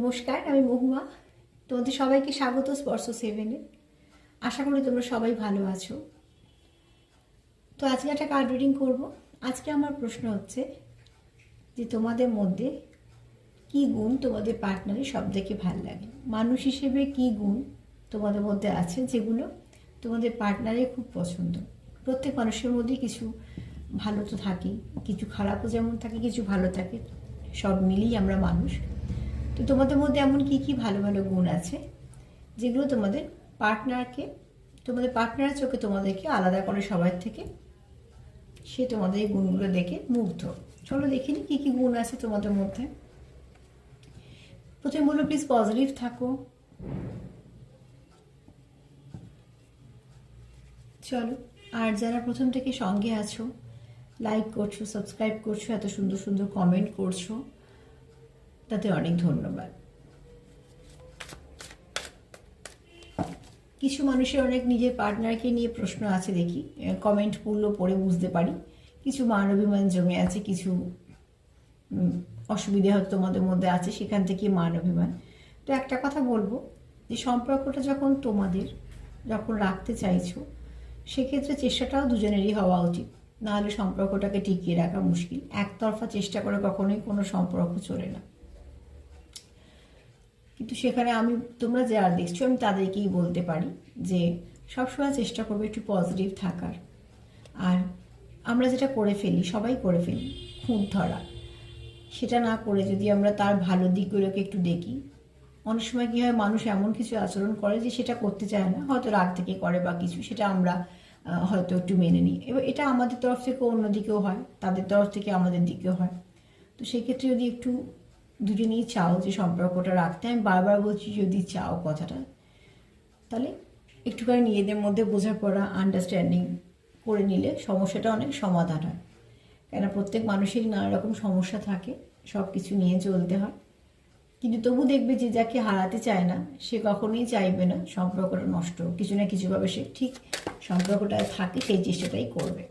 নমস্কার, আমি মহুয়া। তোমাদের সবাইকে স্বাগত স্পর্শ সেভেনে আশা করি তোমরা সবাই ভালো আছো। তো আজকে একটা কার্ড রিডিং করব। আজকে আমার প্রশ্ন হচ্ছে যে তোমাদের মধ্যে কি গুণ তোমাদের পার্টনারের সব থেকে ভালো লাগে? মানুষ হিসেবে কি গুণ তোমাদের মধ্যে আছে যেগুলো তোমাদের পার্টনারের খুব পছন্দ? প্রত্যেক মানুষের মধ্যে কিছু ভালো তো থাকেই, কিছু খারাপও যেমন থাকে, কিছু ভালো থাকে, সব মিলিয়ে আমরা মানুষ। তো তোমাদের মধ্যে এমন কি কি ভালো ভালো গুণ আছে? যেগুলো তোমাদের পার্টনারকে তোমাদের পার্টনারের চোখে তোমাদেরকে আলাদা করে সবার থেকে, সে তোমাদের এই গুণগুলো দেখে মুগ্ধ। চলো দেখিনি কি কি গুণ আছে তোমাদের মধ্যে। প্রথমে বলব প্লিজ পজিটিভ থাকো। চলো, আর যারা প্রথম থেকে সঙ্গে আছো লাইক করছ সাবস্ক্রাইব করছ, এত সুন্দর সুন্দর কমেন্ট করছ তাতে অনেক ধন্যবাদ। কিছু মানুষের অনেক নিজের পার্টনারকে নিয়ে প্রশ্ন আছে দেখি কমেন্ট পড়ল পড়ে বুঝতে পারি। কিছু মানবিমান জমে আছে, কিছু অসুবিধা অসুবিধে হয়তো তোমাদের মধ্যে আছে, সেখান থেকে মান অভিমান। তো একটা কথা বলব, যে সম্পর্কটা যখন তোমাদের যখন রাখতে চাইছো, সেক্ষেত্রে চেষ্টাটাও দুজনেরই হওয়া উচিত। নাহলে সম্পর্কটাকে টিকিয়ে রাখা মুশকিল। একতরফা চেষ্টা করে কখনোই কোনো সম্পর্ক চলে না। কিন্তু সেখানে আমি, তোমরা যারা দেখছ, আমি তাদেরকেই বলতে পারি যে সবসময় চেষ্টা করবে একটু পজিটিভ থাকার। আর আমরা যেটা করে ফেলি, সবাই করে ফেলি, খুঁত ধরা। সেটা না করে যদি আমরা তার ভালো দিকগুলোকে একটু দেখি। অনেক সময় কী হয়, মানুষ এমন কিছু আচরণ করে যে সেটা করতে চায় না। হয়তো রাগ থেকে করে বা কিছু, সেটা আমরা হয়তো একটু মেনে নিই। এবার এটা আমাদের তরফ থেকে অন্যদিকেও হয়, তাদের তরফ থেকে আমাদের দিকেও হয়। তো সেক্ষেত্রে যদি একটু দুজনেই চাও যে সম্পর্কটা রাখতে, আমি বারবার বলছি যদি চাও কথাটা, তাহলে একটুখানি নিজেদের মধ্যে বোঝাপড়া আন্ডারস্ট্যান্ডিং করে নিলে সমস্যাটা অনেক সমাধান হয়। কেন প্রত্যেক মানুষেরই নানা রকম সমস্যা থাকে সব কিছু নিয়ে চলতে হয়। কিন্তু তবু দেখবে যে যাকে হারাতে চায় না, সে কখনোই চাইবে না সম্পর্কটা নষ্ট কিছু না কিছুভাবে সে ঠিক সম্পর্কটা থাকে, সেই চেষ্টাটাই করবে।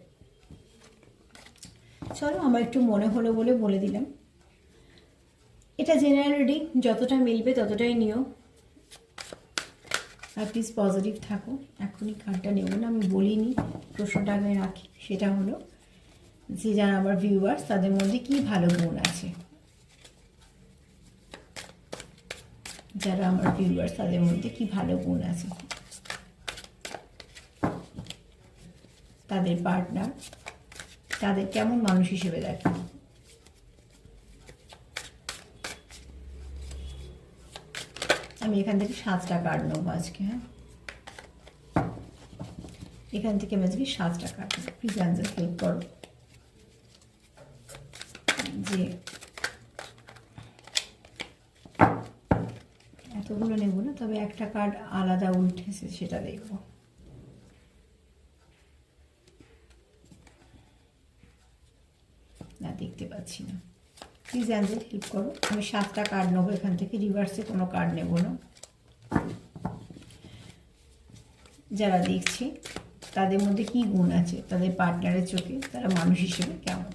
চলো, আমার একটু মনে হলো বলে বলে দিলাম। এটা জেনারেল যতটা মিলবে ততটাই নিও। আর প্লিজ পজিটিভ থাকো। এখনই কার্ডটা নেব না, আমি বলিনি, প্রশ্নটা আগে রাখি, সেটা হলো যে যারা আমার ভিউয়ার্স তাদের মধ্যে কি ভালো গুণ আছে? যারা আমার ভিউয়ার্স তাদের মধ্যে কি ভালো গুণ আছে? তাদের পার্টনার তাদের কেমন মানুষ হিসেবে দেখে? আমি এখান থেকে সাতটা কার্ড নেব আজকে হ্যাঁ? এখান থেকে আমি আজকে সাতটা কার্ড নেব। প্লিজ অ্যান্সার ক্লিক করো। যে এতগুলো নেব না, তবে একটা কার্ড আলাদা উঠেছে সেটা দেখব না দেখতে পাচ্ছি না প্লিজ অ্যাঞ্জেল হেল্প করো। আমি সাতটা কার্ড নেব এখান থেকে রিভার্সে কোনো কার্ড নেব না। যারা দেখছি, তাদের মধ্যে কি গুণ আছে? তাদের পার্টনারের চোখে, তারা মানুষ হিসেবে কেমন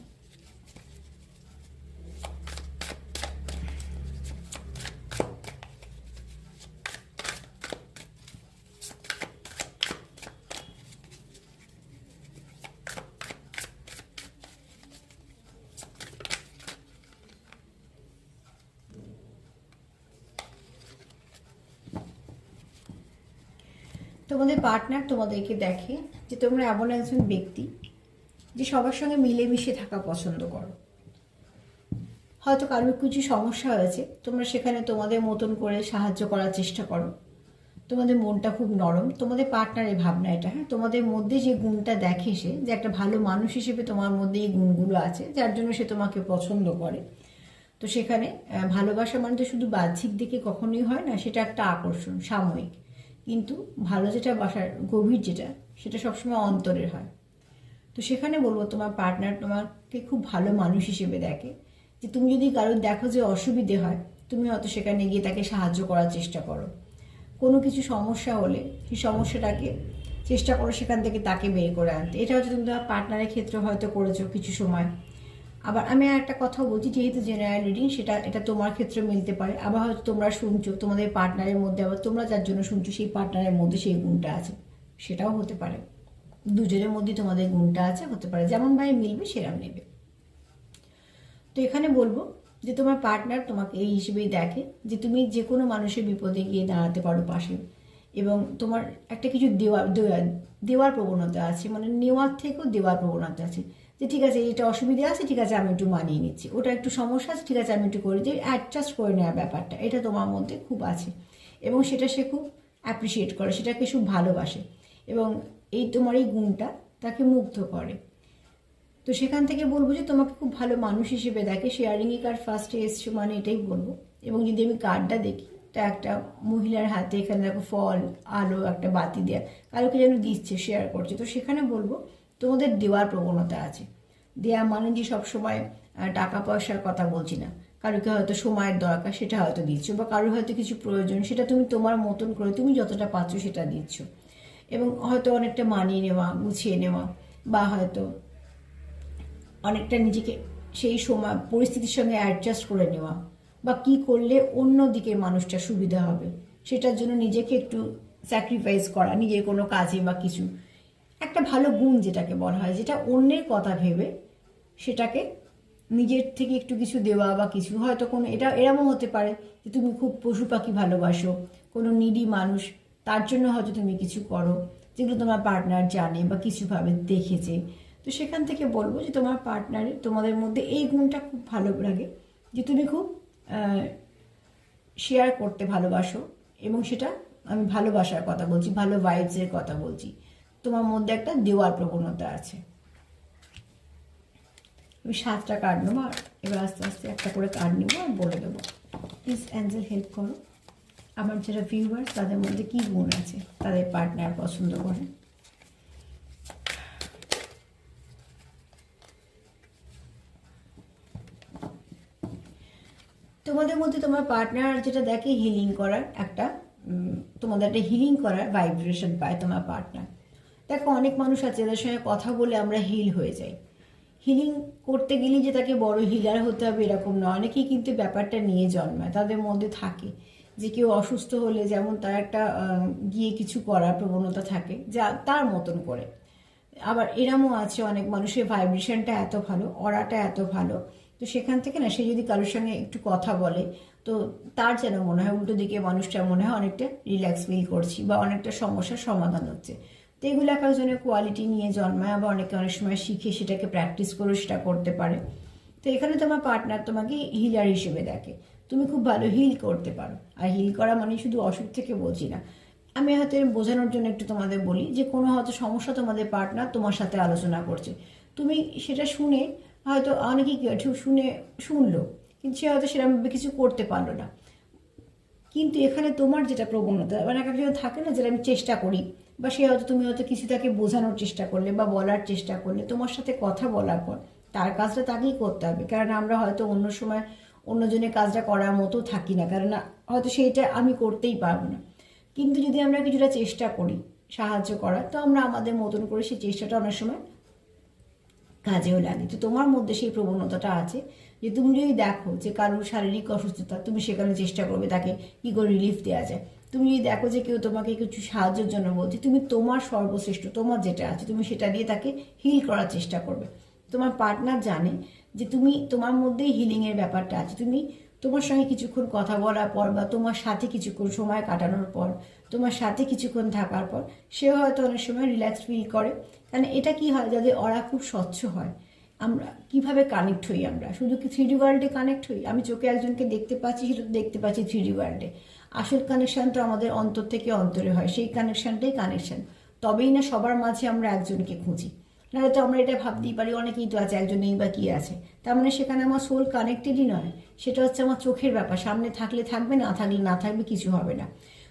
তোমাদের পার্টনার তোমাদেরকে দেখে যে তোমরা এমন একজন ব্যক্তি যে সবার সঙ্গে মিলেমিশে থাকা পছন্দ করো। হয়তো কারোর কিছু সমস্যা হয়েছে, তোমরা সেখানে তোমাদের মতন করে সাহায্য করার চেষ্টা করো। তোমাদের মনটা খুব নরম, তোমাদের পার্টনারের ভাবনা এটা হ্যাঁ? তোমাদের মধ্যে যে গুণটা দেখে সে, যে একটা ভালো মানুষ হিসেবে তোমার মধ্যে এই গুণগুলো আছে, যার জন্য সে তোমাকে পছন্দ করে। তো সেখানে ভালোবাসা মানে তো শুধু বাহ্যিক দিকে কখনোই হয় না, সেটা একটা আকর্ষণ, সাময়িক। কিন্তু ভালো যেটা, বাসার গভীর যেটা, সেটা সবসময় অন্তরের হয়। তো সেখানে বলব, তোমার পার্টনার তোমাকে খুব ভালো মানুষ হিসেবে দেখে। যে তুমি যদি কারোর দেখো যে অসুবিধে হয়, তুমি হয়তো সেখানে গিয়ে তাকে সাহায্য করার চেষ্টা করো। কোনো কিছু সমস্যা হলে সেই সমস্যাটাকে চেষ্টা করো সেখান থেকে তাকে বের করে আনতে। এটা হচ্ছে তুমি তোমার পার্টনারের ক্ষেত্রে হয়তো করেছ কিছু সময়। আবার আমি আর একটা কথা বলছি, যেহেতু জেনারেল রিডিং সেটা, এটা তোমার ক্ষেত্রে মিলতে পারে। আবার হয়তো তোমরা শুনছো, তোমাদের পার্টনারের মধ্যে, আবার তোমরা যার জন্য শুনছো, সেই পার্টনারের মধ্যে সেই গুণটা আছে। সেটাও হতে পারে। দুজনের মধ্যে তোমাদের গুণটা আছে, হতে পারে। যেমন ভাই মিলবে সেরকম নেবে। তো এখানে বলব যে তোমার পার্টনার তোমাকে এই হিসেবেই দেখে যে তুমি যে কোনো মানুষের বিপদে গিয়ে দাঁড়াতে পারো পাশে। এবং তোমার একটা কিছু দেওয়া, দেওয়ার প্রবণতা আছে। মানে নেওয়ার থেকেও দেওয়ার প্রবণতা আছে। যে ঠিক আছে এটা অসুবিধা আছে, ঠিক আছে, আমি একটু মানিয়ে নিচ্ছি। ওটা একটু সমস্যা আছে, ঠিক আছে, আমি একটু করে যে অ্যাডজাস্ট করে নেওয়ার ব্যাপারটা, এটা তোমার মধ্যে খুব আছে। এবং সেটা সে খুব অ্যাপ্রিসিয়েট করে, সেটাকে খুব ভালোবাসে। এবং এই তোমার এই গুণটা তাকে মুগ্ধ করে। তো সেখান থেকে বলব যে তোমাকে খুব ভালো মানুষ হিসেবে দেখে শেয়ারিংয়ে কার্ড ফার্স্টে এসছো মানে এটাই বলব। এবং যদি আমি কার্ডটা দেখি, তা একটা মহিলার হাতে এখানে দেখো ফল, আলো, একটা বাতি দেওয়া কারোকে যেন দিচ্ছে শেয়ার করছে। তো সেখানে বলব তোমাদের দেওয়ার প্রবণতা আছে। দেয়া মানে যে সবসময় টাকা পয়সার কথা বলছি না। কারোকে হয়তো সময়ের দরকার, সেটা হয়তো দিচ্ছ বা কারোর হয়তো কিছু প্রয়োজন, সেটা তুমি তোমার মতন করে তুমি যতটা পাচ্ছ সেটা দিচ্ছ। এবং হয়তো অনেকটা মানিয়ে নেওয়া, গুছিয়ে নেওয়া বা হয়তো অনেকটা নিজেকে সেই সময়, পরিস্থিতির সঙ্গে অ্যাডজাস্ট করে নেওয়া বা কি করলে অন্য দিকে মানুষটা সুবিধা হবে, সেটার জন্য নিজেকে একটু স্যাক্রিফাইস করা, নিজের কোনো কাজে বা কিছু। একটা ভালো গুণ যেটাকে বলা হয়, যেটা অন্যের কথা ভেবে সেটাকে নিজের থেকে একটু কিছু দেওয়া বা কিছু, হয়তো কোনো, এটা এরমও হতে পারে যে তুমি খুব পশু পাখি ভালোবাসো, কোনো নিডি মানুষ, তার জন্য হয়তো তুমি কিছু করো, যেগুলো তোমার পার্টনার জানে বা কিছুভাবে দেখেছে। তো সেখান থেকে বলব যে তোমার পার্টনারের তোমাদের মধ্যে এই গুণটা খুব ভালো লাগে, যে তুমি খুব শেয়ার করতে ভালোবাসো এবং সেটা আমি ভালোবাসার কথা বলছি, ভালো ভাইবসের কথা বলছি। তোমার মধ্যে একটা দেওয়ার প্রবণতা আছে। আমি সাতটা কার্ড নেব আর এবার আস্তে আস্তে একটা করে কার্ড নেব আর বলে দেবো। প্লিজ অ্যাঞ্জেল হেল্প করো। আমার যারা ভিউয়ার্স তাদের মধ্যে কী গুণ আছে? তাদের পার্টনার পছন্দ করে। তোমাদের মধ্যে তোমার পার্টনার যেটা দেখে হিলিং করার একটা তোমাদের একটা হিলিং করার ভাইব্রেশন পায় তোমার পার্টনার দেখো, অনেক মানুষ আছে যাদের সঙ্গে কথা বলে আমরা হিল হয়ে যাই। হিলিং করতে গেলে যে তাকে বড় হিলার হতে হবে এরকম না অনেকেই কিন্তু ব্যাপারটা নিয়ে জন্মায়, তাদের মধ্যে থাকে যে কেউ অসুস্থ হলে যেমন তার একটা গিয়ে কিছু করার প্রবণতা থাকে, যা তার মতন করে। আবার এরমও আছে অনেক মানুষের ভাইব্রেশনটা এত ভালো অরাটা এত ভালো। তো সেখান থেকে না, সে যদি কারোর সঙ্গে একটু কথা বলে, তো তার যেন মনে হয় উল্টো দিকে মানুষটা মনে হয় অনেকটা রিল্যাক্স ফিল করছি বা অনেকটা সমস্যার সমাধান হচ্ছে। তো এগুলো এক একজনের কোয়ালিটি নিয়ে জন্মায়। আবার অনেকে অনেক সময় শিখে সেটাকে প্র্যাকটিস করে সেটা করতে পারে। তো এখানে তোমার পার্টনার তোমাকে হিলার হিসেবে দেখে। তুমি খুব ভালো হিল করতে পারো। আর হিল করা মানে শুধু অসুখ থেকে বলছি না। আমি হয়তো বোঝানোর জন্য একটু তোমাদের বলি যে, কোনো হয়তো সমস্যা তোমাদের পার্টনার তোমার সাথে আলোচনা করছে। তুমি সেটা শুনে হয়তো অনেকেই কি একটু শুনে, শুনলো, কিন্তু সে হয়তো সেরকমভাবে কিছু করতে পারল না। কিন্তু এখানে তোমার যেটা প্রবণতা মানে এক একজন থাকে না, যেটা আমি চেষ্টা করি বা সে হয়তো তুমি হয়তো কিছু তাকে বোঝানোর চেষ্টা করলে বা বলার চেষ্টা করলে, তোমার সাথে কথা বলার পর তার কাজটা তাকেই করতে হবে। কারণ আমরা হয়তো অন্য সময় অন্যজনের কাজটা করার মতো থাকি না। কারণ হয়তো সেইটা আমি করতেই পারব না। কিন্তু যদি আমরা কিছুটা চেষ্টা করি সাহায্য করার, তো আমরা আমাদের মতন করে সেই চেষ্টাটা অনেক সময় কাজেও লাগে। তো তোমার মধ্যে সেই প্রবণতাটা আছে যে তুমি যদি দেখো যে কারোর শারীরিক অসুস্থতা, তুমি সেখানে চেষ্টা করবে তাকে কী করে রিলিফ দেওয়া যায়। তুমি দেখো যে কেউ তোমাকে কিছু সাহায্যের জন্য বলছে, তুমি তোমার সর্বশ্রেষ্ঠ, তোমার যেটা আছে, তুমি সেটা দিয়ে তাকে হিল করার চেষ্টা করবে। তোমার পার্টনার জানে যে তুমি, তোমার মধ্যেই হিলিংয়ের ব্যাপারটা আছে। তুমি তোমার সঙ্গে কিছুক্ষণ কথা বলার পর বা তোমার সাথে কিছুক্ষণ সময় কাটানোর পর, তোমার সাথে কিছুক্ষণ থাকার পর, সেও হয়তো অনেক সময় রিল্যাক্স ফিল করে। কারণ এটা কি হয় যাদের ওরা খুব স্বচ্ছ হয়। আমরা, কীভাবে কানেক্ট হই আমরা? শুধু কি থ্রি ডি ওয়ার্ল্ডে কানেক্ট হই? আমি চোখে একজনকে দেখতে পাচ্ছি সেটা দেখতে পাচ্ছি থ্রি ডি ওয়ার্ল্ডে আসল কানেকশন তো আমাদের অন্তর থেকে অন্তরে হয়, সেই কানেকশনটাই কানেকশন তবেই না সবার মাঝে আমরা একজনকে খুঁজি। নাহলে তো আমরা এটা ভাবতেই পারি, অনেকেই তো আছে, একজন নেই বা কি আছে। তার মানে সেখানে আমার সোল কানেক্টেডই নয়, সেটা হচ্ছে আমার চোখের ব্যাপার। সামনে থাকলে থাকবে, না থাকলে না থাকবে, কিছু হবে না।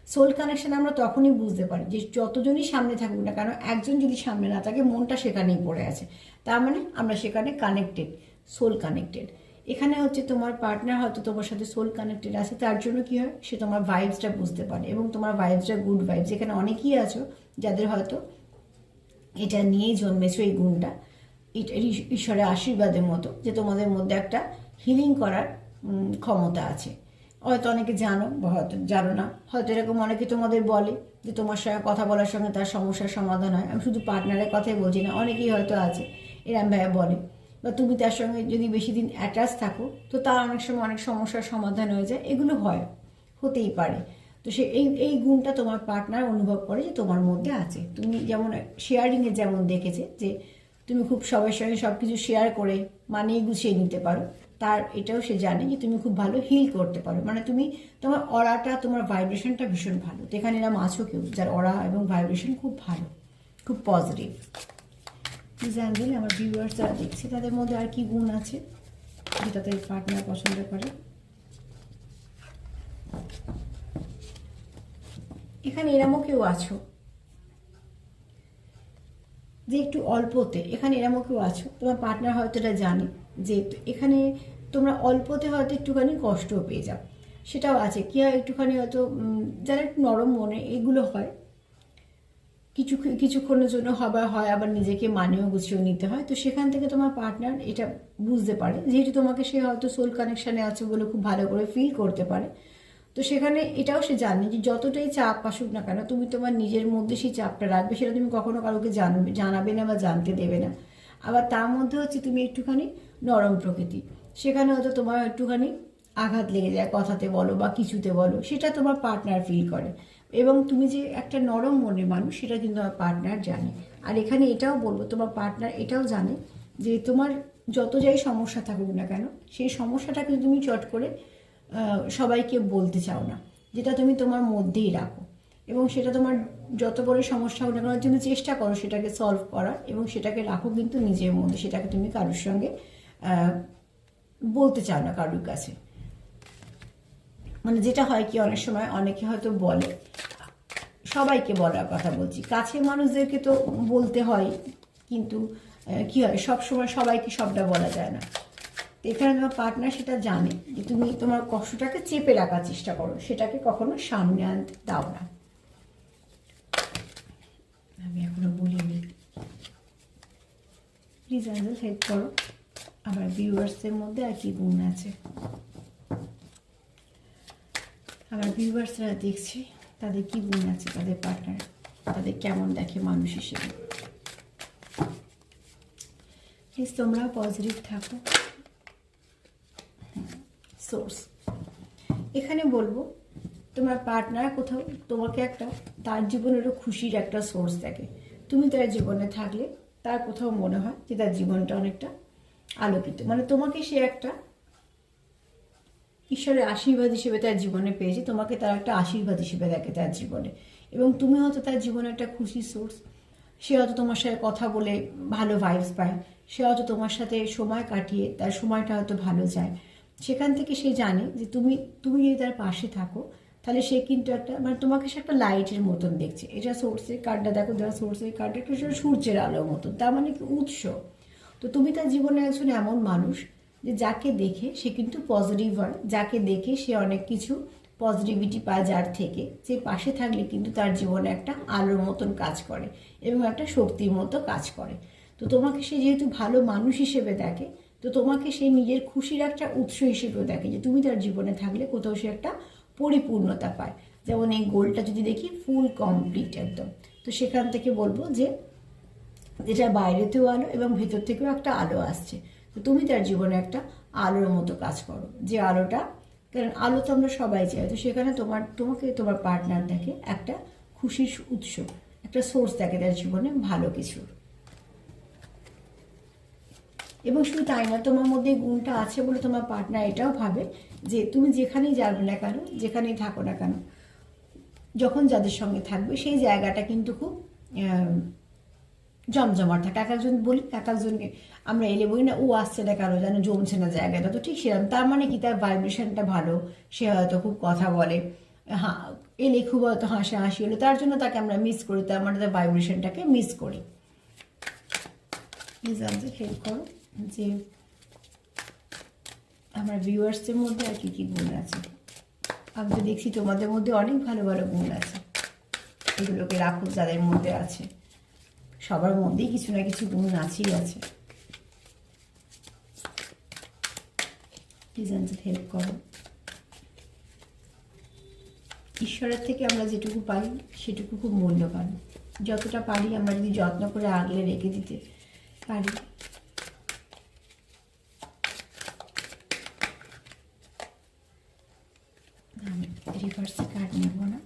সোল কানেকশন আমরা তখনই বুঝতে পারি যে যতজনই সামনে থাকুক না কেন, একজন যদি সামনে না থাকে, মনটা সেখানেই পড়ে আছে। তার মানে আমরা সেখানে কানেক্টেড সোল কানেক্টেড এখানে হচ্ছে তোমার পার্টনার হয়তো তোমার সাথে সোল কানেক্টেড আছে, তার জন্য কি হয়? সে তোমার ভাইবসটা বুঝতে পারে এবং তোমার ভাইবসটা গুড ভাইবস এখানে অনেকেই আছো যাদের হয়তো এটা নিয়েই জন্মেছো এই গুণটা। এটা ঈশ- ঈশ্বরের আশীর্বাদের মতো যে তোমাদের মধ্যে একটা হিলিং করার ক্ষমতা আছে। হয়তো অনেকে জানো হয়তো জানো না। হয়তো এরকম অনেকে তোমাদের বলে যে তোমার সঙ্গে কথা বলার সঙ্গে তার সমস্যার সমাধান হয়। আমি শুধু পার্টনারের কথাই বলছি না, অনেকেই হয়তো আছে, এরম ভাবে বলে। বা তুমি তার সঙ্গে যদি বেশি দিন অ্যাটাচ থাকো, তো তার অনেক সময় অনেক সমস্যার সমাধান হয়ে যায়। এগুলো হয়, হতেই পারে। তো সে এই এই গুণটা তোমার পার্টনার অনুভব করে যে তোমার মধ্যে আছে। তুমি যেমন শেয়ারিংয়ে যেমন দেখেছে যে তুমি খুব সবার সঙ্গে সব কিছু শেয়ার করে মানিয়ে গুছিয়ে নিতে পারো। তার এটাও সে জানে যে তুমি খুব ভালো হিল করতে পারো। মানে তুমি তোমার অরাটা তোমার ভাইব্রেশনটা ভীষণ ভালো। তো এখানে এরম আছো কেউ? যার অরা এবং ভাইব্রেশন খুব ভালো, খুব পজিটিভ প্লিজ আমার ভিউয়ার্স যারা দেখছে, তাদের মধ্যে আর কি গুণ আছে? যেটা তাদের পার্টনার পছন্দ করে। এখানে এরমও কেউ আছো? যে একটু অল্পতে, এখানে এরমও কেউ আছো? তোমার পার্টনার হয়তো এটা জানে যে এখানে তোমরা অল্পতে হয়তো একটুখানি কষ্টও পেয়ে যাও। সেটাও আছে। কি হয়, একটুখানি হয়তো যারা একটু নরম মনে, এগুলো হয়। কিছু, কিছুক্ষণের জন্য হবার হয়, আবার নিজেকে মানেও গুছিয়েও নিতে হয়। তো সেখান থেকে তোমার পার্টনার এটা বুঝতে পারে। যেহেতু তোমাকে সে হয়তো সোল কানেকশানে আছে বলে খুব ভালো করে ফিল করতে পারে। তো সেখানে এটাও সে জানে যে যতটাই চাপ আসুক না কেন, তুমি তোমার নিজের মধ্যে সেই চাপটা রাখবে। সেটা তুমি কখনো কারোকে জানবে, জানাবে না বা জানতে দেবে না। আবার তার মধ্যে হচ্ছে তুমি একটুখানি নরম প্রকৃতি। সেখানে হয়তো তোমার একটুখানি আঘাত লেগে যায়, কথাতে বলো বা কিছুতে বলো, সেটা তোমার পার্টনার ফিল করে। এবং তুমি যে একটা নরম মনের মানুষ, সেটা কিন্তু আমার পার্টনার জানে। আর এখানে এটাও বলব, তোমার পার্টনার এটাও জানে যে তোমার যত যাই সমস্যা থাকুক না কেন, সেই সমস্যাটা কিন্তু তুমি চট করে সবাইকে বলতে চাও না, যেটা তুমি তোমার মধ্যেই রাখো। এবং সেটা তোমার যত বড় সমস্যা হোক না কেন, তুমি চেষ্টা করো সেটাকে সলভ করার, এবং সেটাকে রাখো কিন্তু নিজের মধ্যে, সেটাকে তুমি কারোর সঙ্গে বলতে চাও না কারোর কাছে। মানে যেটা হয় কি, অনেক সময় অনেকে হয়তো বলে, সবাইকে বলার কথা বলছি। কাছের মানুষদেরকে তো বলতে হয়, কিন্তু কি হয় সব সময় সবাইকে সবটা বলা যায় না। এখানে তোমার পার্টনার সেটা জানে যে তুমি তোমার কষ্টটাকে চেপে রাখার চেষ্টা করো, সেটাকে কখনো সামনে আনতে দাও না। আমি এখনও বলিনি। প্লিজ হেল্প করো। আমার ভিউয়ার্সের মধ্যে আর কি গুণ আছে। আমার ভিউয়ার্সরা দেখছে তাদের কি গুণ আছে, তাদের পার্টনার তাদের কেমন দেখে মানুষ হিসেবে। প্লিজ তোমরাও পজিটিভ থাকো। সোর্স এখানে বলব, তোমার পার্টনার কোথাও, তোমাকে একটা, তার জীবনেরও খুশির একটা সোর্স দেখে। তুমি তার জীবনে থাকলে তার কোথাও মনে হয় যে তার জীবনটা অনেকটা আলোকিত মানে তোমাকে সে একটা ঈশ্বরের আশীর্বাদ হিসেবে তার জীবনে পেয়েছে, তোমাকে তার একটা আশীর্বাদ হিসেবে দেখে তার জীবনে। এবং তুমি হয়তো তার জীবনে একটা খুশি সোর্স সে হয়তো তোমার সাথে কথা বলে ভালো ভাইবস পায়, সে হয়তো তোমার সাথে সময় কাটিয়ে তার সময়টা হয়তো ভালো যায়। সেখান থেকে সে জানে যে তুমি তুমি যদি তার পাশে থাকো, তাহলে সে কিন্তু একটা মানে তোমাকে সে একটা লাইটের মতন দেখছে। এটা সোর্সের কার্ডটা দেখো, যারা সোর্সের কার্ডটা একটু সূর্যের আলোর মতন। তার মানে কি উৎস। তো তুমি তার জীবনে একজন এমন মানুষ যে যাকে দেখে সে কিন্তু পজিটিভ হয়, যাকে দেখে সে অনেক কিছু পজিটিভিটি পায় যার থেকে। যে পাশে থাকলে কিন্তু তার জীবনে একটা আলোর মতন কাজ করে এবং একটা শক্তির মতো কাজ করে। তো তোমাকে সে যেহেতু ভালো মানুষ হিসেবে দেখে, তো তোমাকে সে নিজের খুশির একটা উৎস হিসেবেও দেখে যে তুমি তার জীবনে থাকলে কোথাও সে একটা পরিপূর্ণতা পায়। যেমন এই গোলটা যদি দেখি ফুল কমপ্লিট একদম। তো সেখান থেকে বলব যে যেটা বাইরেতেও আলো এবং ভেতর থেকেও একটা আলো আসছে। তো তুমি তার জীবনে একটা আলোর মতো কাজ করো। যে আলোটা, কারণ আলো তো আমরা সবাই চাই। তো সেখানে তোমার, তোমাকে, তোমার পার্টনার দেখে একটা খুশির উৎস, একটা সোর্স দেখে তার জীবনে ভালো কিছুর এবং শুধু তাই না, তোমার মধ্যে গুণটা আছে বলে তোমার পার্টনার এটাও ভাবে যে তুমি যেখানেই যাবে না কেন, যেখানেই থাকো না কেন, যখন যাদের সঙ্গে থাকবে, সেই জায়গাটা কিন্তু খুব জমজমাট থাকে। এক একজন বলি এক একজনকে আমরা এলে বলি না, ও আসছে না কেন যেন জমছে না জায়গাটা তো ঠিক সেরকম। তার মানে কি? তার ভাইব্রেশনটা ভালো। সে হয়তো খুব কথা বলে। হ্যাঁ এলে খুব হয়তো হাসি হাসি হলো। তার জন্য তাকে আমরা মিস করি, তার মানে তার ভাইব্রেশনটাকে মিস করি। প্লিজ আমাকে হেল্প করো। যে আমার ভিউয়ার্সদের মধ্যে আর কি কি গুণ আছে? আমি তো দেখছি তোমাদের মধ্যে অনেক ভালো ভালো গুণ আছে। এগুলোকে রাখো যাদের মধ্যে আছে। সবার মধ্যেই কিছু না কিছু গুণ আছেই আছে। হেল্প করো। ঈশ্বরের থেকে আমরা যেটুকু পাই, সেটুকু খুব মূল্যবান। যতটা পারি আমরা যদি যত্ন করে আগলে রেখে দিতে পারি। রিভার্সে কার্ড নেব না।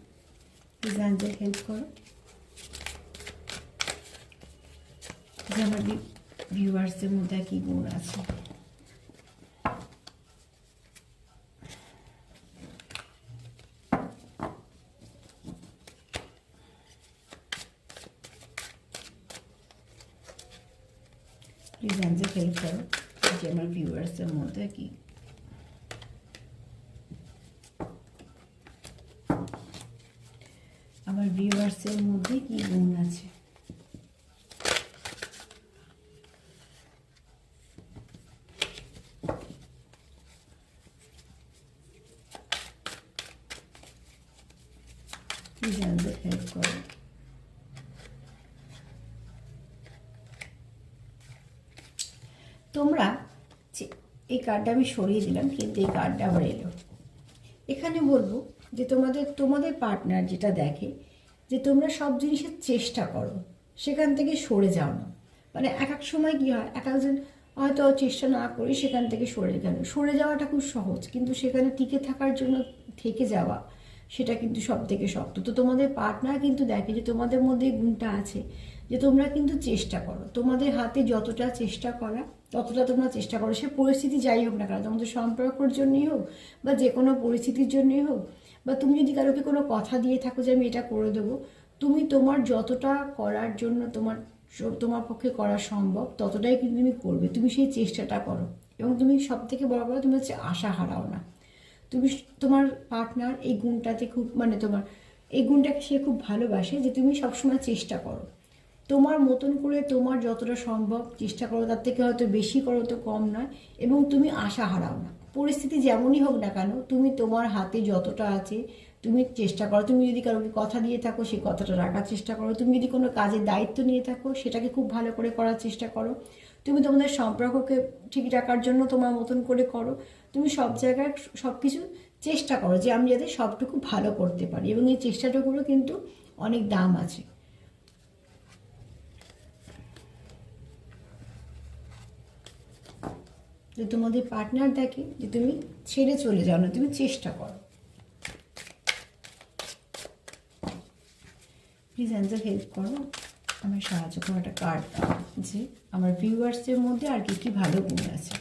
হেল্প করো। যে আমার ভিউয়ার্সদের মধ্যে কি গুণ আছে। মধ্যে কি। আমার ভিউয়ার্সের মধ্যে কি গুণ আছে প্লিজ অ্যান্সার হেল্প করো তোমরা এই কার্ডটা আমি সরিয়ে দিলাম, কিন্তু এই কার্ডটা আবার এলো। এখানে বলব যে তোমাদের তোমাদের পার্টনার যেটা দেখে যে তোমরা সব জিনিসের চেষ্টা করো, সেখান থেকে সরে যাও না। মানে এক এক সময় কী হয়, এক একজন হয়তো চেষ্টা না করে সেখান থেকে সরে গেল। সরে যাওয়াটা খুব সহজ, কিন্তু সেখানে টিকে থাকার জন্য থেকে যাওয়া, সেটা কিন্তু সব থেকে শক্ত। তো তোমাদের পার্টনার কিন্তু দেখে যে তোমাদের মধ্যে গুণটা আছে যে তোমরা কিন্তু চেষ্টা করো। তোমাদের হাতে যতটা চেষ্টা করা, ততটা তোমরা চেষ্টা করো। সে পরিস্থিতি যাই হোক না কেন, তোমাদের সম্পর্কর জন্যই হোক বা যে কোনো পরিস্থিতির জন্যই হোক, বা তুমি যদি কারোকে কোনো কথা দিয়ে থাকো যে আমি এটা করে দেবো, তুমি তোমার যতটা করার জন্য তোমার তোমার পক্ষে করা সম্ভব, ততটাই কিন্তু তুমি করবে। তুমি সেই চেষ্টাটা করো এবং তুমি সব থেকে বড় কথা তুমি হচ্ছে আশা হারাও না। তুমি তোমার পার্টনার এই গুণটাতে খুব মানে তোমার, এই গুণটাকে সে খুব ভালোবাসে যে তুমি সবসময় চেষ্টা করো। তোমার মতন করে তোমার যতটা সম্ভব চেষ্টা করো, তার থেকে হয়তো বেশি করো, তো কম নয়। এবং তুমি আশা হারাও না। পরিস্থিতি যেমনই হোক না কেন, তুমি তোমার হাতে যতটা আছে, তুমি চেষ্টা করো। তুমি যদি কারোকে কথা দিয়ে থাকো সেই কথাটা রাখার চেষ্টা করো। তুমি যদি কোনো কাজের দায়িত্ব নিয়ে থাকো, সেটাকে খুব ভালো করে করার চেষ্টা করো। তুমি তোমাদের সম্পর্ককে ঠিক রাখার জন্য তোমার মতন করে করো। তুমি সব জায়গায় সব কিছু চেষ্টা করো যে আমি যাতে সবটুকু ভালো করতে পারি। এবং এই চেষ্টাটুকুরও কিন্তু অনেক দাম আছে। যে তোমাদের পার্টনার দেখে যে তুমি ছেড়ে চলে যাও না, তুমি চেষ্টা করো। প্লিজ অ্যান্সার হেল্প করো। আমার সাহায্য করো একটা কার্ড যে আমার ভিউয়ার্সদের মধ্যে আর কি কি ভালো গুণ আছে।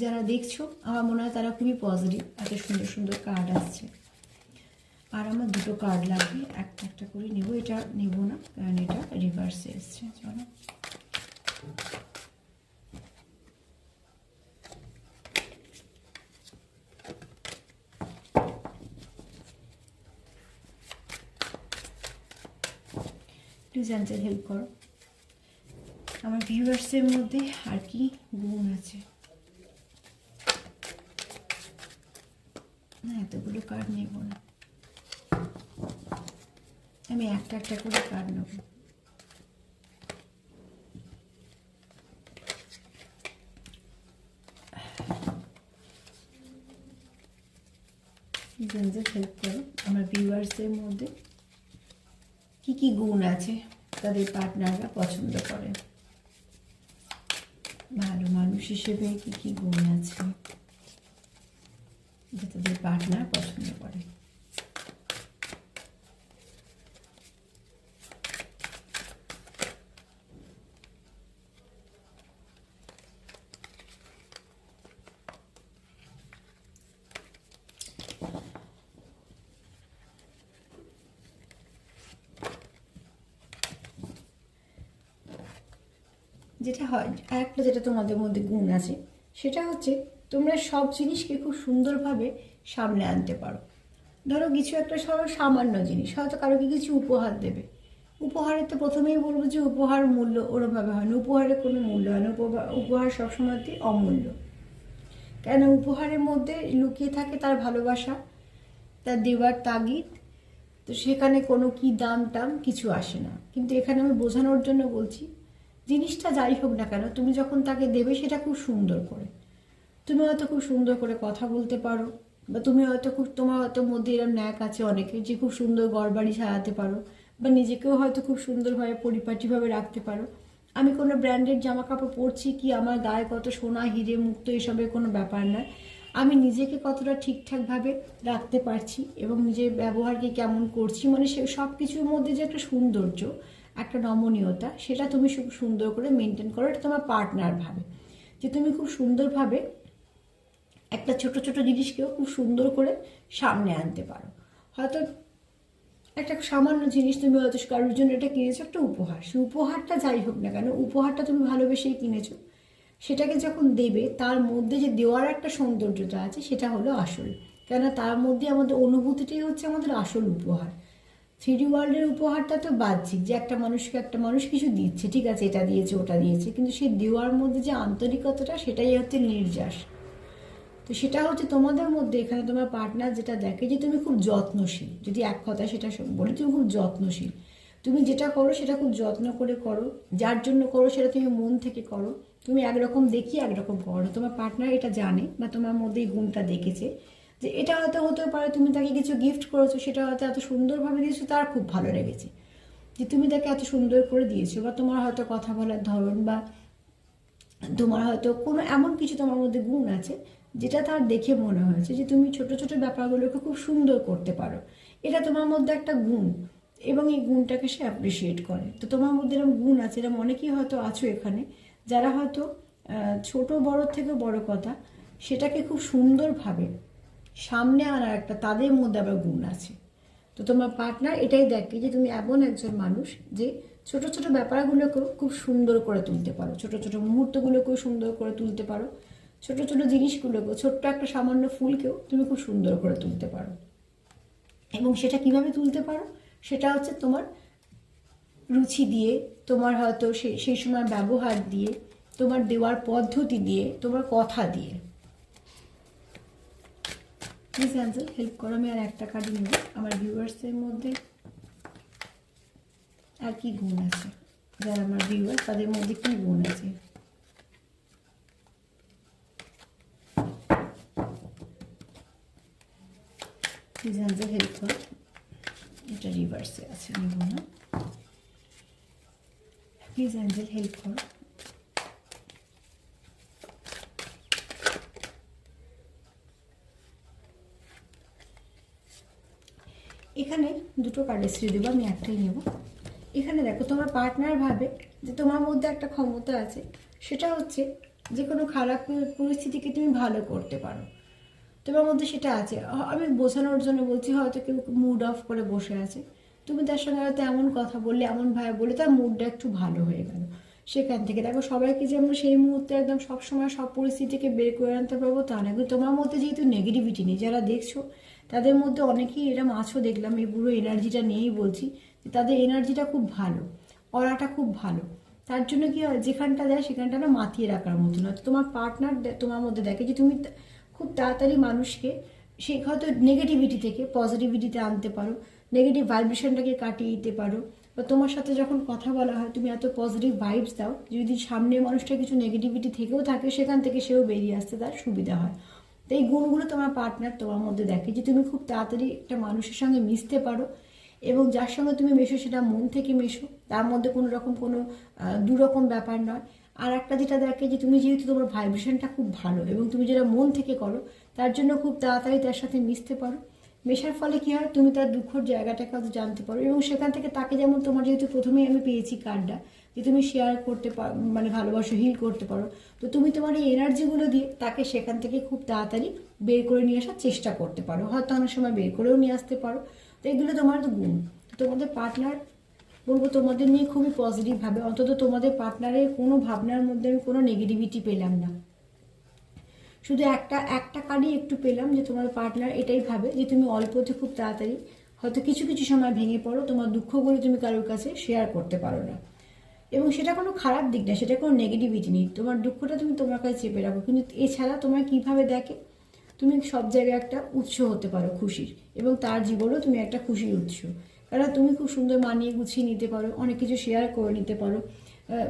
যারা দেখছ, আমার মনে হয় তারা খুবই পজিটিভ এত সুন্দর সুন্দর কার্ড আসছে। আর আমার দুটো কার্ড লাগবে, একটা একটা করে নেব, এটা নেব না, কারণ এটা রিভার্সে এসছে, চলো। প্লিজ অ্যান্সার হেল্প করো। আমার ভিউয়ার্সের মধ্যে আর কি গুণ আছে? না, এতগুলো কার্ড নেব না। আমি একটা একটা করে কার্ড নেব। জেন্সের হেল্প করো। আমার ভিউয়ার্সের মধ্যে কি কি গুণ আছে তাদের পার্টনাররা পছন্দ করে? ভালো মানুষ হিসেবে কি কি গুণ আছে? যে তাদের পার্টনার পছন্দ করে। যেটা হয় একটা যেটা তোমাদের মধ্যে গুণ আছে। সেটা হচ্ছে, তোমরা সব জিনিসকে খুব সুন্দরভাবে সামনে আনতে পারো। ধরো কিছু একটা সব সামান্য জিনিস, হয়তো কারোকে কিছু উপহার দেবে। উপহারে তো প্রথমেই বলব যে উপহার মূল্য ওরমভাবে হয় না। উপহারের কোনো মূল্য হয় না। উপহার উপহার অমূল্য। কেন? উপহারের মধ্যে লুকিয়ে থাকে তার ভালোবাসা, তার দেওয়ার তাগিদ। তো সেখানে কোনো কি দাম টাম কিছু আসে না। কিন্তু এখানে আমি বোঝানোর জন্য বলছি জিনিসটা যাই হোক না কেন, তুমি যখন তাকে দেবে সেটা খুব সুন্দর করে। তুমি হয়তো খুব সুন্দর করে কথা বলতে পারো, বা তুমি হয়তো খুব, তোমার হয়তো মধ্যে এরকম ন্যাক আছে অনেকে যে খুব সুন্দর ঘরবাড়ি সাজাতে পারো, বা নিজেকেও হয়তো খুব সুন্দরভাবে পরিপাটিভাবে রাখতে পারো। আমি কোনো ব্র্যান্ডেড জামা কাপড় পরছি কি আমার গায়ে কত সোনা, হিরে, মুক্ত এসবের কোনো ব্যাপার নয় আমি নিজেকে কতটা ঠিকঠাকভাবে রাখতে পারছি এবং নিজের ব্যবহারকে কেমন করছি মানে সে সব কিছুর মধ্যে যে একটা সৌন্দর্য একটা নমনীয়তা, সেটা তুমি খুব সুন্দর করে মেনটেন করো, এটা তোমার পার্টনার ভাবে। যে তুমি খুব সুন্দরভাবে একটা ছোট ছোট জিনিসকেও খুব সুন্দর করে সামনে আনতে পারো। হয়তো একটা সামান্য জিনিস তুমি হয়তো কারোর জন্য এটা কিনেছো, একটা উপহার। সে উপহারটা যাই হোক না কেন, উপহারটা তুমি ভালোবেসেই কিনেছো। সেটাকে যখন দেবে, তার মধ্যে যে দেওয়ার একটা সৌন্দর্যতা আছে, সেটা হলো আসল। কেননা তার মধ্যে আমাদের অনুভূতিটাই হচ্ছে আমাদের আসল উপহার। থ্রি ওয়ার্ল্ডের উপহারটা তো বাহ্যিক, যে একটা মানুষকে একটা মানুষ কিছু দিচ্ছে, ঠিক আছে, এটা দিয়েছে, ওটা দিয়েছে, কিন্তু সেই দেওয়ার মধ্যে যে আন্তরিকতাটা, সেটাই হচ্ছে নির্যাস। তো সেটা হচ্ছে তোমাদের মধ্যে, এখানে তোমার পার্টনার যেটা দেখে যে তুমি খুব যত্নশীল, যদি এক কথা সেটা বলি, তুমি খুব যত্নশীল। তুমি যেটা করো, সেটা খুব যত্ন করে করো, যার জন্য করো, সেটা তুমি মন থেকে করো। তুমি একরকম দেখি, একরকম করো তোমার পার্টনার এটা জানে বা তোমার মধ্যে এই গুণটা দেখেছে। যে এটা হয়তো হতে পারে তুমি তাকে কিছু গিফট করেছ, সেটা হয়তো এত সুন্দরভাবে দিয়েছ, তার খুব ভালো লেগেছে। যে তুমি তাকে এত সুন্দর করে দিয়েছ, বা তোমার হয়তো কথা বলার ধরন, বা তোমার হয়তো কোনো এমন কিছু তোমার মধ্যে গুণ আছে, যেটা তার দেখে মনে হয়েছে যে তুমি ছোট ছোট ব্যাপারগুলোকে খুব সুন্দর করতে পারো। এটা তোমার মধ্যে একটা গুণ, এবং এই গুণটাকে সে অ্যাপ্রিসিয়েট করে। তো তোমার মধ্যে এরকম গুণ আছে এরকম অনেকেই হয়তো আছো এখানে, যারা হয়তো ছোট বড় থেকে বড় কথা, সেটাকে খুব সুন্দরভাবে সামনে আনার একটা তাদের মধ্যে আবার গুণ আছে। তো তোমার পার্টনার এটাই দেখে যে তুমি এমন একজন মানুষ যে ছোট ছোট ব্যাপারগুলোকেও খুব সুন্দর করে তুলতে পারো। ছোট ছোট মুহূর্তগুলোকেও সুন্দর করে তুলতে পারো। ছোট ছোট জিনিসগুলোকেও, ছোট্ট একটা সামান্য ফুলকেও তুমি খুব সুন্দর করে তুলতে পারো। এবং সেটা কীভাবে তুলতে পারো? সেটা হচ্ছে তোমার রুচি দিয়ে, তোমার হয়তো সেই সময় ব্যবহার দিয়ে, তোমার দেওয়ার পদ্ধতি দিয়ে, তোমার কথা দিয়ে। প্লিজ অ্যান্সেল হেল্প করো, আমি আর একটা কার্ডই নেব। আমার ভিউয়ার্সের মধ্যে আর কি গুণ আছে? যারা আমার ভিউয়ার তাদের মধ্যে কি গুণ আছে? প্লিজ অ্যান্সেল হেল্প করো। এটা রিভার্সে আছে, আমি বললাম। প্লিজ অ্যাঞ্জেল হেল্প করো। এখানে দুটো কার্ডের শ্রী দেবো আমি একটাই নেব। এখানে দেখো, তোমার পার্টনার ভাবে যে তোমার মধ্যে একটা ক্ষমতা আছে, সেটা হচ্ছে যে কোনো খারাপ পরিস্থিতিকে তুমি ভালো করতে পারো। তোমার মধ্যে সেটা আছে। আমি বোঝানোর জন্য বলছি, হয়তো কেউ মুড অফ করে বসে আছে। তুমি তার সঙ্গে হয়তো এমন কথা বললে, এমন ভাবে বলে তার মুডটা একটু ভালো হয়ে গেল। সেখান থেকে দেখো, সবাইকে যে আমরা সেই মুহূর্তে একদম সব সময় সব পরিস্থিতিকে বের করে আনতে পারব, তা না। কিন্তু তোমার মধ্যে যেহেতু নেগেটিভিটি নেই, যারা দেখছ তাদের মধ্যে অনেকেই এরম আছো দেখলাম, এই পুরো এনার্জিটা নিয়েই বলছি যে তাদের এনার্জিটা খুব ভালো, অরাটা খুব ভালো। তার জন্য কি হয়, যেখানটা দেয় সেখানটা না মাতিয়ে রাখার মতো না তোমার পার্টনার তোমার মধ্যে দেখে যে তুমি খুব তাড়াতাড়ি মানুষকে সে হয়তো নেগেটিভিটি থেকে পজিটিভিটিতে আনতে পারো নেগেটিভ ভাইব্রেশনটাকে কাটিয়ে দিতে পারো। বা তোমার সাথে যখন কথা বলা হয়, তুমি এত পজিটিভ ভাইবস দাও, যদি সামনে মানুষটা কিছু নেগেটিভিটি থেকেও থাকে, সেখান থেকে সেও বেরিয়ে আসতে তার সুবিধা হয়। তো এই গুণগুলো তোমার পার্টনার তোমার মধ্যে দেখে যে তুমি খুব তাড়াতাড়ি একটা মানুষের সঙ্গে মিশতে পারো এবং যার সঙ্গে তুমি মেশো সেটা মন থেকে মেশো। তার মধ্যে কোনো রকম কোনো দুরকম ব্যাপার নয়। আর একটা যেটা দেখে যে তুমি যেহেতু তোমার ভাইব্রেশনটা খুব ভালো এবং তুমি যেটা মন থেকে করো, তার জন্য খুব তাড়াতাড়ি তার সাথে মিশতে পারো। মেশার ফলে কী হয়? তুমি তার দুঃখর জায়গাটাকে হয়তো জানতে পারো এবং সেখান থেকে তাকে যেমন তোমার যেহেতু প্রথমেই আমি পেয়েছি কার্ডটা যে তুমি শেয়ার করতে পারো মানে ভালোবাসো হিল করতে পারো, তো তুমি তোমার এই এনার্জিগুলো দিয়ে তাকে সেখান থেকে খুব তাড়াতাড়ি বের করে নিয়ে আসার চেষ্টা করতে পারো। হয়তো অনেক সময় বের করেও নিয়ে আসতে পারো। তো এগুলো তোমার গুণ। তোমাদের পার্টনার বলব তোমাদের নিয়ে খুবই পজিটিভ ভাবে। অন্তত তোমাদের পার্টনারের কোনো ভাবনার মধ্যে আমি কোনো নেগেটিভিটি পেলাম না। শুধু একটা একটা কার্ডই একটু পেলাম যে তোমার পার্টনার এটাই ভাবে যে তুমি অল্পতে খুব তাড়াতাড়ি হয়তো কিছু কিছু সময় ভেঙে পড়ো, তোমার দুঃখগুলো তুমি কারোর কাছে শেয়ার করতে পারো না। এবং সেটা কোনো খারাপ দিক না, সেটা কোনো নেগেটিভিটি নেই। তোমার দুঃখটা তুমি তোমার কাছে চেপে রাখো। কিন্তু এছাড়া তোমার কীভাবে দেখে? তুমি সব জায়গায় একটা উৎস হতে পারো খুশির এবং তার জীবনেও তুমি একটা খুশির উৎস। কারণ তুমি খুব সুন্দর মানিয়ে গুছিয়ে নিতে পারো, অনেক কিছু শেয়ার করে নিতে পারো।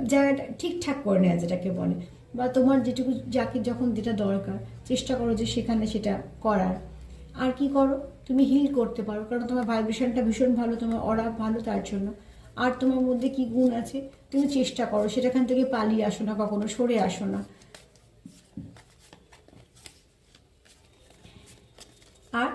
জায়গাটা ঠিকঠাক করে নেওয়া যেটাকে বলে। বা তোমার যেটুকু যাকে যখন যেটা দরকার, চেষ্টা করো যে সেখানে সেটা করার। আর কি করো? তুমি হিল করতে পারো। কারণ তোমার ভাইব্রেশনটা ভীষণ ভালো, তোমার অরা ভালো তার জন্য। আর তোমার মধ্যে কি গুণ আছে? তুমি চেষ্টা করো সেটাখান থেকে পালিয়ে আসো না কখনো, সরে আসো না। আর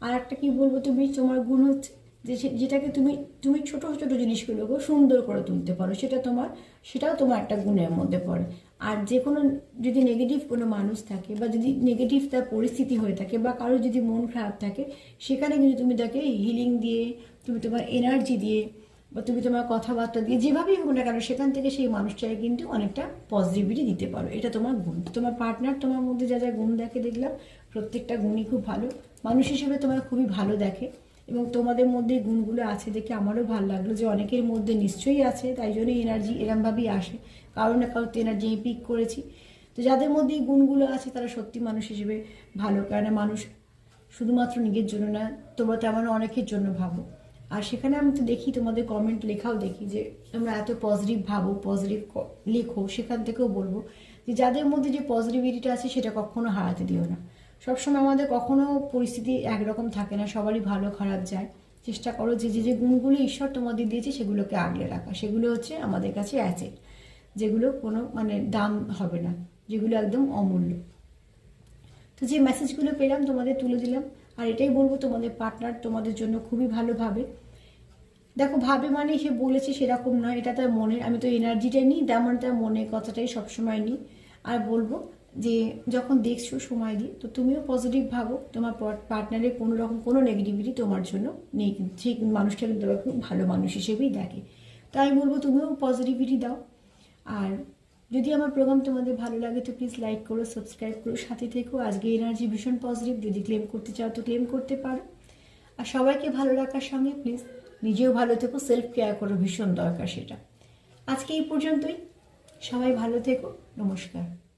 আর একটা কি বলব তুমি? তোমার গুণ হচ্ছে যে যেটাকে তুমি তুমি ছোট ছোট জিনিসগুলোকে সুন্দর করে তুলতে পারো, সেটা তোমার, সেটাও তোমার একটা গুণের মধ্যে পড়ে। আর যে কোনো, যদি নেগেটিভ কোনো মানুষ থাকে বা যদি নেগেটিভ তার পরিস্থিতি হয়ে থাকে বা কারও যদি মন খারাপ থাকে, সেখানে কিন্তু তুমি তাকে হিলিং দিয়ে তুমি তোমার এনার্জি দিয়ে বা তুমি তোমার কথাবার্তা দিয়ে যেভাবেই হোক না কেন, সেখান থেকে সেই মানুষটাকে কিন্তু অনেকটা পজিটিভিটি দিতে পারো। এটা তোমার গুণ। তোমার পার্টনার তোমার মধ্যে যা যা গুণ দেখে দেখলাম, প্রত্যেকটা গুণই খুব ভালো। মানুষ হিসেবে তোমার খুবই ভালো দেখে এবং তোমাদের মধ্যে গুণগুলো আছে দেখে আমারও ভালো লাগল যে অনেকের মধ্যে নিশ্চয়ই আছে, তাই জন্যই এনার্জি এরমভাবেই আসে। কারও না কারোর এনার্জি আমি পিক করেছি। তো যাদের মধ্যে এই গুণগুলো আছে, তারা সত্যি মানুষ হিসেবে ভালো। কেন মানুষ শুধুমাত্র নিজের জন্য না, তোমরা তেমন অনেকের জন্য ভাবো। আর সেখানে আমি তো দেখি, তোমাদের কমেন্ট লেখাও দেখি যে তোমরা এত পজিটিভ ভাবো পজিটিভ লেখো, সেখান থেকেও বলব যে যাদের মধ্যে যে পজিটিভিটিটা আছে সেটা কখনো হারাতে দিও না। সবসময় আমাদের কখনো পরিস্থিতি একরকম থাকে না, সবারই ভালো খারাপ যায়। চেষ্টা করো যে যে যে গুণগুলো ঈশ্বর তোমাদের দিয়েছে সেগুলোকে আগলে রাখা। সেগুলো হচ্ছে আমাদের কাছে অ্যাসেট যেগুলো কোনো মানে দাম হবে না, যেগুলো একদম অমূল্য। তো যে মেসেজগুলো পেলাম, তোমাদের তুলে দিলাম। আর এটাই বলব, তোমাদের পার্টনার তোমাদের জন্য খুবই ভালো ভাবে দেখো, ভাবে মানে সে বলেছে সেরকম নয়, এটা তার মনের, আমি তো এনার্জিটাই নিই তেমন তার মনের কথাটাই সবসময় নিই। আর বলব যে, যখন দেখছ সময় দিই তো তুমিও পজিটিভ ভাবো, তোমার পার্টনারের কোনো রকম কোনো নেগেটিভিটি তোমার জন্য নেই সেই মানুষটা কিন্তু তোমাকে খুব ভালো মানুষ হিসেবেই দেখে। তাই আমি বলব তুমিও পজিটিভিটি দাও। আর যদি আমার প্রোগ্রাম তোমাদের ভালো লাগে, তো প্লিজ লাইক করো সাবস্ক্রাইব করো, সাথে থেকো। আজকে এনার্জি ভীষণ পজিটিভ যদি ক্লেম করতে চাও তো ক্লেম করতে পারো। আর সবাইকে ভালো রাখার সঙ্গে প্লিজ নিজেও ভালো থেকো সেলফ কেয়ার করো, ভীষণ দরকার সেটা। আজকে এই পর্যন্তই। সবাই ভালো থেকো। নমস্কার।